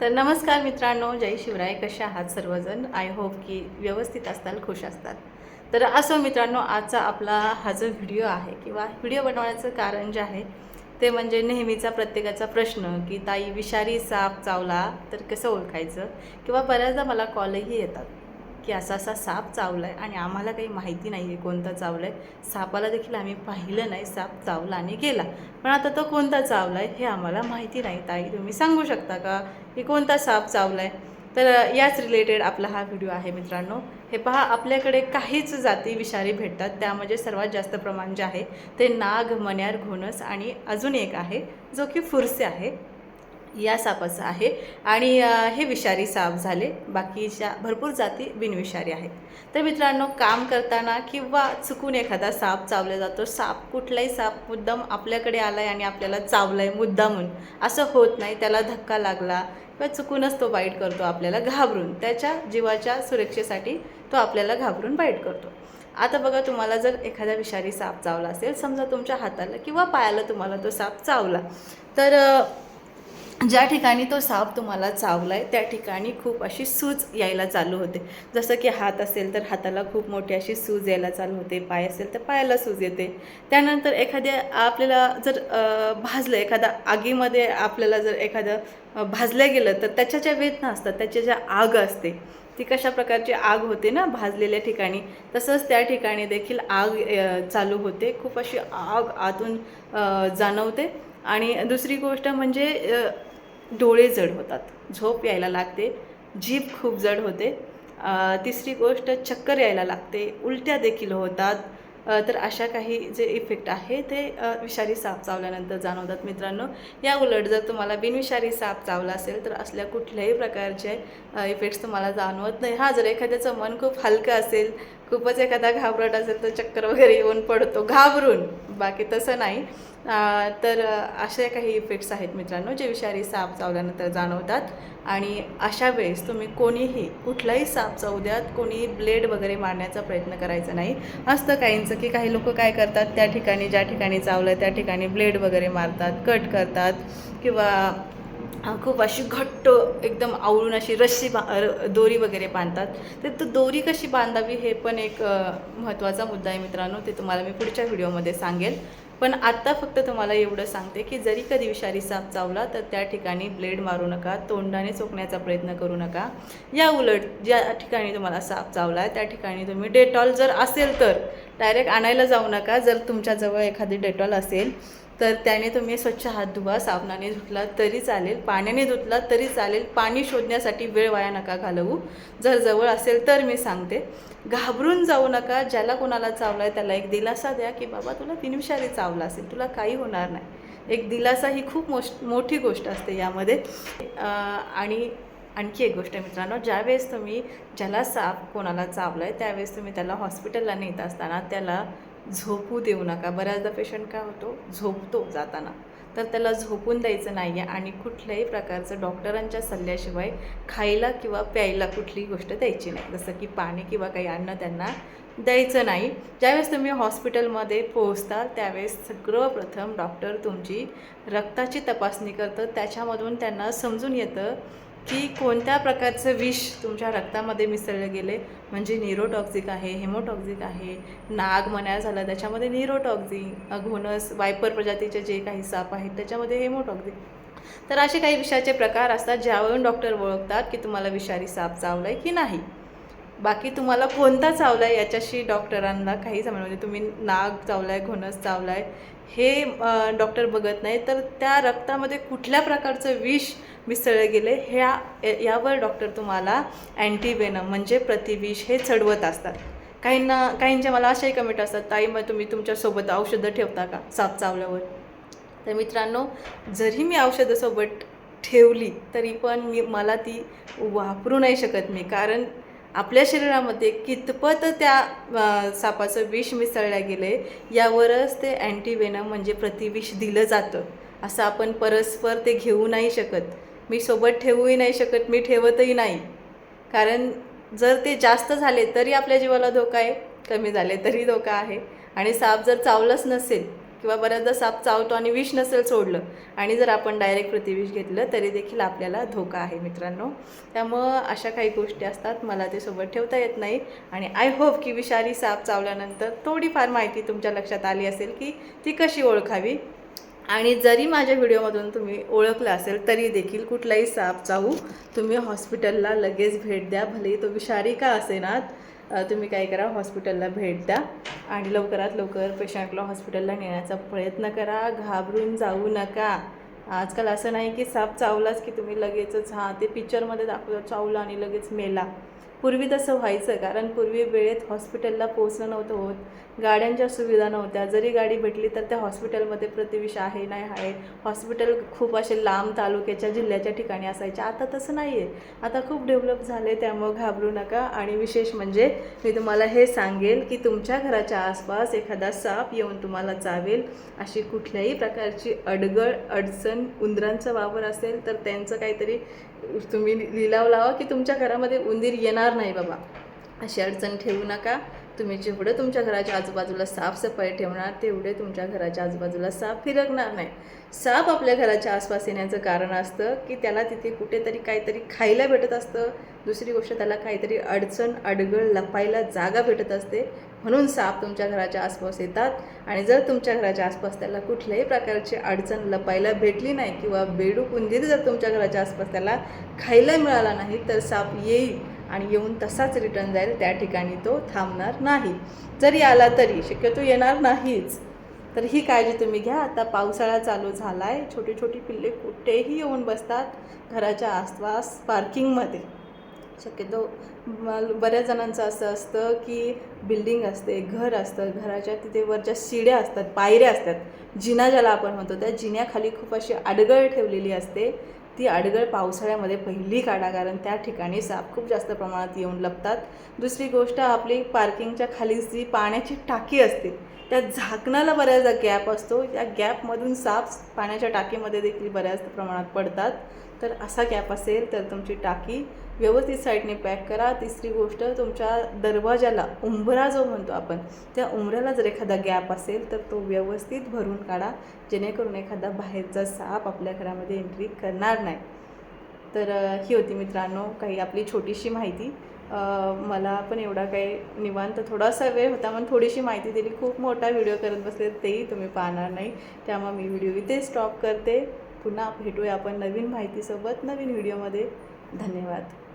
तर नमस्कार मित्रांनो जय शिवराय. कसे आहात सर्वजण? आय होप की व्यवस्थित असताल खुश असतात तर असो मित्रांनो आजचा आपला हा जो व्हिडिओ आहे किंवा व्हिडिओ बनवण्याचं कारण जे आहे ते म्हणजे नेहमीचा प्रत्येकाचा प्रश्न की ताई विषारी साप चावला तर कसं ओळखायचं? किंवा बऱ्याचदा मला कॉलही येतात. की असा असा साप चावला आहे आणि आम्हाला काही माहिती नाही आहे कोणता चावला आहे सापाला देखील आम्ही पाहिलं नाही साप चावला आणि गेला. पण आता तो कोणता चावला आहे हे आम्हाला माहिती नाही. ताई तुम्ही सांगू शकता का की कोणता साप चावला आहे तर याच रिलेटेड आपला हा व्हिडिओ आहे मित्रांनो. हे पहा आपल्याकडे काहीच जाती विषारी भेटतात. त्यामध्ये सर्वात जास्त प्रमाण जे आहे ते नाग मन्यार घोणस आणि अजून एक आहे जो की फुरसे आहे. या सापाचं आहे. आणि हे विषारी साप झाले. बाकीच्या भरपूर जाती बिनविषारी आहेत. तर मित्रांनो काम करताना किंवा चुकून एखादा साप चावला जातो साप कुठलाही साप मुद्दाम आपल्याकडे आला आहे आणि आपल्याला चावला आहे मुद्दामून. असं होत नाही. त्याला धक्का लागला किंवा चुकूनच तो बाईट करतो आपल्याला घाबरून. त्याच्या जीवाच्या सुरक्षेसाठी तो आपल्याला घाबरून बाईट करतो. आता बघा तुम्हाला जर एखादा विषारी साप चावला असेल समजा तुमच्या हाताला किंवा पायाला तुम्हाला तो साप चावला तर ज्या ठिकाणी तो साप तुम्हाला चावला आहे त्या ठिकाणी खूप अशी सूज यायला चालू होते. जसं की हात असेल तर हाताला खूप मोठी अशी सूज यायला चालू होते पाय असेल तर पायाला सूज येते. त्यानंतर एखाद्या आपल्याला जर भाजलं एखादा आगीमध्ये आपल्याला जर एखादं भाजलं गेलं तर त्याच्या ज्या वेदना असतात त्याच्या ज्या आग असते ती कशा प्रकारची आग होते ना भाजलेल्या ठिकाणी तसंच त्या ठिकाणी देखील आग चालू होते. खूप अशी आग आतून जाणवते. आणि दुसरी गोष्ट म्हणजे डोळे जड होतात. झोप यायला लागते जीभ खूप जड होते. तिसरी गोष्ट चक्कर यायला लागते उलट्या देखील होतात. तर अशा काही जे इफेक्ट आहे ते विषारी साप चावल्यानंतर जाणवतात मित्रांनो. या उलट जर तुम्हाला बिनविषारी साप चावला असेल तर असल्या कुठल्याही प्रकारचे इफेक्ट्स तुम्हाला जाणवत नाही. हा जर एखाद्याचं मन खूप हलकं असेल खूपच एखादा घाबरट असेल तर चक्कर वगैरे येऊन पडतो. घाबरून. बाकी तसं नाही. तर असे काही इफेक्ट्स आहेत मित्रांनो जे विषारी साप चावल्यानंतर जाणवतात. आणि अशा वेळेस तुम्ही कोणीही कुठलाही साप चावू द्यात कोणी ब्लेड वगैरे मारण्याचा प्रयत्न करायचा नाही. असतं काहींचं की काही लोक काय करतात त्या ठिकाणी ज्या ठिकाणी चावलं त्या ठिकाणी ब्लेड वगैरे मारतात कट करतात किंवा खूप अशी घट्ट एकदम आवळून अशी रस्सी बा र- दोरी वगैरे बांधतात. तर तो दोरी कशी बांधावी हे पण एक महत्त्वाचा मुद्दा आहे मित्रांनो. ते तुम्हाला मी पुढच्या व्हिडिओमध्ये सांगेल. पण आत्ता फक्त तुम्हाला एवढं सांगते की जरी कधी विषारी साप चावला तर त्या ठिकाणी ब्लेड मारू नका तोंडाने चोखण्याचा प्रयत्न करू नका. या उलट ज्या ठिकाणी तुम्हाला साप चावला आहे त्या ठिकाणी तुम्ही डेटॉल जर असेल तर डायरेक्ट आणायला जाऊ नका. जर तुमच्याजवळ एखादी डेटॉल असेल तर त्याने तुम्ही स्वच्छ हात धुवा साबणाने धुतला तरी चालेल पाण्याने धुतला तरी चालेल पाणी शोधण्यासाठी वेळ वाया नका घालवू. जर जवळ असेल तर मी सांगते. घाबरून जाऊ नका ज्याला कोणाला चावला आहे त्याला एक दिलासा द्या की बाबा तुला बिनविषारी चावला असेल तुला काही होणार नाही. एक दिलासा ही खूप मोश मोठी गोष्ट असते यामध्ये. आणि आणखी एक गोष्ट मित्रांनो ज्यावेळेस तुम्ही ज्याला साप कोणाला चावला आहे त्यावेळेस तुम्ही त्याला हॉस्पिटलला नेत असताना त्याला झोपू देऊ नका. बऱ्याचदा पेशंट काय होतो? झोपतो जाताना. तर त्याला झोपून द्यायचं नाही आहे आणि कुठल्याही प्रकारचं डॉक्टरांच्या सल्ल्याशिवाय खायला किंवा प्यायला कुठलीही गोष्ट द्यायची नाही. जसं की पाणी किंवा काही अन्न त्यांना द्यायचं नाही. ज्यावेळेस तुम्ही हॉस्पिटलमध्ये पोहोचता त्यावेळेस सर्वप्रथम डॉक्टर तुमची रक्ताची तपासणी करतं. त्याच्यामधून त्यांना समजून येतं की कोणत्या प्रकारचं विष तुमच्या रक्तामध्ये मिसळलं गेले? म्हणजे निरोटॉक्झिक आहे हेमोटॉक्झिक आहे नाग म्हणायला झालं त्याच्यामध्ये निरोटॉक्झिक घोणस वायपर प्रजातीचे जे काही साप आहेत त्याच्यामध्ये हेमोटॉक्झिक तर असे काही विषाचे प्रकार असतात ज्यावरून डॉक्टर ओळखतात की तुम्हाला विषारी साप चावला आहे की नाही. बाकी तुम्हाला कोणता चावला आहे याच्याशी डॉक्टरांना काही समज म्हणजे तुम्ही नाग चावला आहे घोणस चावला आहे हे डॉक्टर बघत नाही. तर त्या रक्तामध्ये कुठल्या प्रकारचं विष मिसळलं गेले ह्या यावर डॉक्टर तुम्हाला अँटीवेनम म्हणजे प्रतिविष हे चढवत असतात. काहींना काहींच्या मला अशाही कमेंट असतात ताई मग तुम्ही तुमच्यासोबत औषधं ठेवता का साप चावल्यावर? तर मित्रांनो जरी मी औषधासोबत ठेवली तरी पण मी मला ती वापरू नाही शकत मी. कारण आपल्या शरीरामध्ये कितपत त्या सापाचं विष मिसळलं गेलं आहे यावरच ते अँटीवेनम म्हणजे प्रतिविष दिलं जातं. असं आपण परस्पर ते घेऊ नाही शकत. मी सोबत ठेवूही नाही शकत मी ठेवतही नाही. कारण जर ते जास्त झाले तरी आपल्या जीवाला धोका आहे कमी झाले तरी धोका आहे. आणि साप जर चावलंच नसेल किंवा बऱ्याचदा साप चावतो आणि विष नसेल सोडलं आणि जर आपण डायरेक्ट प्रतिविष घेतलं तरी देखील आपल्याला धोका आहे मित्रांनो. त्यामुळं अशा काही गोष्टी असतात मला ते सोबत ठेवता येत नाही. आणि आय होप की विषारी साप चावल्यानंतर थोडीफार माहिती तुमच्या लक्षात आली असेल की ती कशी ओळखावी. आणि जरी माझ्या व्हिडिओमधून तुम्ही ओळखलं असेल तरी देखील कुठलाही साप चावू तुम्ही हॉस्पिटलला लगेच भेट द्या. भले तो विषारी का असेनात तुम्ही काय करा हॉस्पिटलला भेट द्या आणि लवकरात लवकर पेशंटला हॉस्पिटलला नेण्याचा प्रयत्न करा. घाबरून जाऊ नका. आजकाल असं नाही की साप चावलाच की तुम्ही लगेचच हां ते पिक्चरमध्ये दाखवतात चावला आणि लगेच मेला. पूर्वी तसं व्हायचं कारण पूर्वी वेळेत हॉस्पिटलला पोहोचणं नव्हतं होत. गाड्यांच्या सुविधा नव्हत्या. जरी गाडी भेटली तर त्या हॉस्पिटलमध्ये प्रतिविष आहे नाही आहे. हॉस्पिटल खूप असे लांब तालुक्याच्या जिल्ह्याच्या ठिकाणी असायचे. आता तसं नाही आहे आता खूप डेव्हलप झाले त्यामुळं घाबरू नका. आणि विशेष म्हणजे मी तुम्हाला हे सांगेल की तुमच्या घराच्या आसपास एखादा साप येऊन तुम्हाला चावेल अशी कुठल्याही प्रकारची अडगळ अडचण उंदरांचा वावर असेल तर त्यांचं काहीतरी तुम्ही लिलाव लावा की तुमच्या घरामध्ये उंदीर येणार नाही बाबा. अशी अडचण ठेवू नका. तुम्ही जेवढं तुमच्या घराच्या आजूबाजूला साफसफाई ठेवणार तेवढे तुमच्या घराच्या आजूबाजूला साप फिरकणार नाही. साप आपल्या घराच्या आसपास येण्याचं कारण असतं की त्याला तिथे कुठेतरी काहीतरी खायला भेटत असतं. दुसरी गोष्ट त्याला काहीतरी अडचण अडगळ लपायला जागा भेटत असते. म्हणून साप तुमच्या घराच्या आसपास येतात आणि जर तुमच्या घराच्या आसपास त्याला कुठल्याही प्रकारची अडचण लपायला भेटली नाही किंवा बेडूक उंदीर जर तुमच्या घराच्या आसपास त्याला खायला मिळाला नाही तर साप येईल. आणि येऊन तसाच रिटर्न जाईल त्या ठिकाणी तो थांबणार नाही. जरी आला तरी शक्यतो येणार नाहीच. तर ही काळजी तुम्ही घ्या. आता पावसाळा चालू झाला आहे छोटी छोटी पिल्ले कुठेही येऊन बसतात घराच्या आसपास पार्किंगमध्ये शक्यतो बऱ्याच जणांचं असं असतं की बिल्डिंग असते घर असतं घराच्या तिथे वरच्या शिड्या असतात पायऱ्या असतात. जिना ज्याला आपण म्हणतो त्या जिन्याखाली खूप अशी आडगळ ठेवलेली असते. ती आडगळ पावसाळ्यामध्ये पहिली काढा कारण त्या ठिकाणी साप खूप जास्त प्रमाणात येऊन लपतात. दुसरी गोष्ट आपली पार्किंगच्या खाली जी पाण्याची टाकी असते त्या झाकणाला बऱ्याचदा गॅप असतो. त्या गॅपमधून साप पाण्याच्या टाकीमध्ये देखील बऱ्याच प्रमाणात पडतात. तर असा गॅप असेल तर तुमची टाकी व्यवस्थित साईडने पॅक करा. तिसरी गोष्ट तुमच्या दरवाजाला उंबरा जो म्हणतो आपण त्या उंबऱ्याला जर एखादा गॅप असेल तर तो व्यवस्थित भरून काढा. जेणेकरून एखादा बाहेरचा साप आपल्या घरामध्ये एंट्री करणार नाही. तर ही होती मित्रांनो काही आपली छोटीशी माहिती. मला पण एवढा काही निवांत थोडासा वेळ होता म्हणून थोडीशी माहिती दिली. खूप मोठा व्हिडिओ करत बसले तेही तुम्ही पाहणार नाही. त्यामुळे मी व्हिडिओ इथे स्टॉप करते. पुन्हा भेटूया आपण नवीन माहितीसोबत नवीन व्हिडिओमध्ये. धन्यवाद.